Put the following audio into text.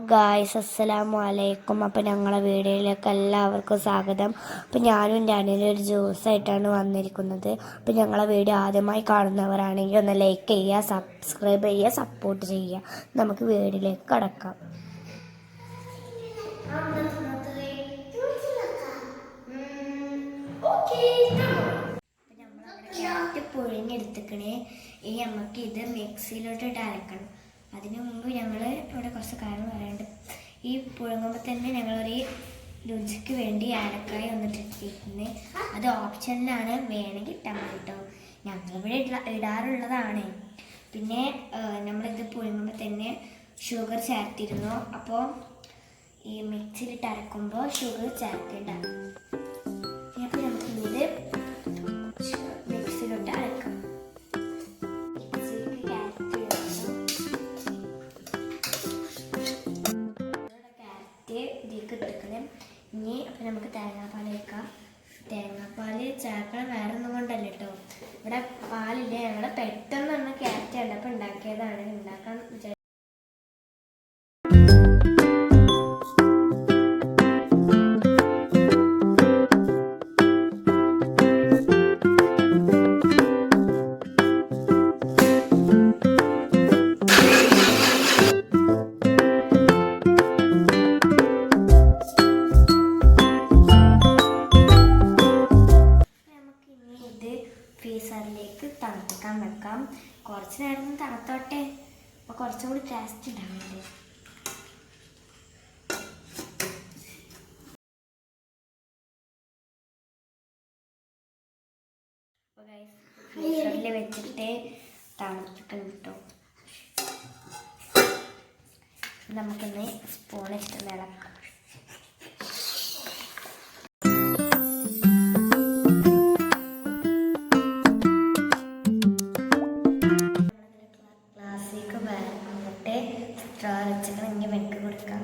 Guys അസ്സലാമു അലൈക്കും അപ്പോൾ ഞങ്ങളെ വീഡിയോയിലേക്ക് എല്ലാവർക്കും സ്വാഗതം. അപ്പോൾ ഞാനും എന്റെ അനിലും ഒരു ജ്യൂസായിട്ടാണ് വന്നിരിക്കുന്നത്. അപ്പം ഞങ്ങളെ വീഡിയോ ആദ്യമായി കാണുന്നവരാണെങ്കിൽ ഒന്ന് ലൈക്ക് ചെയ്യുക സബ്സ്ക്രൈബ് ചെയ്യുക സപ്പോർട്ട് ചെയ്യുക. നമുക്ക് വീഡിയോയിലേക്ക് കടക്കാം. ക്യാരറ്റ് ഈ നമുക്ക് ഇത് മിക്സിയിലോട്ട് അരക്കണം. അതിനു മുമ്പ് ഞങ്ങൾ ഇവിടെ കുറച്ച് കാര്യങ്ങൾ പറയാനുണ്ട്. ഈ പുഴുങ്ങുമ്പോൾ തന്നെ ഞങ്ങളൊരു രുചിക്ക് വേണ്ടി ഏലക്കായ വന്നിട്ടിട്ടിരിക്കുന്നത് അത് ഓപ്ഷനിലാണ്. വേണമെങ്കിൽ കേട്ടോ ഞങ്ങളിവിടെ ഇട- ഇടാറുള്ളതാണ്. പിന്നെ നമ്മളിത് പുഴുങ്ങുമ്പോൾ തന്നെ ഷുഗർ ചേർത്തിരുന്നു. അപ്പോൾ ഈ മിക്സിയിലിട്ട് അരക്കുമ്പോൾ ഷുഗർ ചേർത്തിണ്ടാകും നമുക്ക് തേങ്ങാപ്പാൽ വയ്ക്കാം തേങ്ങാപ്പാൽ ചേർക്കണം. വേറെ ഒന്നും കൊണ്ടല്ല കേട്ടോ. ഇവിടെ പാലില്ല? ഞങ്ങൾ പെട്ടെന്ന് ഒന്ന് ക്യാറ്റ് കണ്ടപ്പോൾ ഉണ്ടാക്കിയതാണ്. ഉണ്ടാക്കാൻ വിചാരിച്ചു ഫ്രീസറിലേക്ക് തണുപ്പിക്കാൻ വെക്കാം. കുറച്ച് നേരം തണുത്തോട്ടെ. അപ്പോൾ കുറച്ചും കൂടി ടേസ്റ്റ് ഫ്രീസറിൽ വെച്ചിട്ട് തണുപ്പിക്കണം കേട്ടോ നമുക്കൊന്ന് സ്പൂൺ ഇട്ട് ഇളക്കാം. സ്ട്രോ വെച്ചിട്ട് ഇങ്ങനെ വെക്ക് കൊടുക്കാം.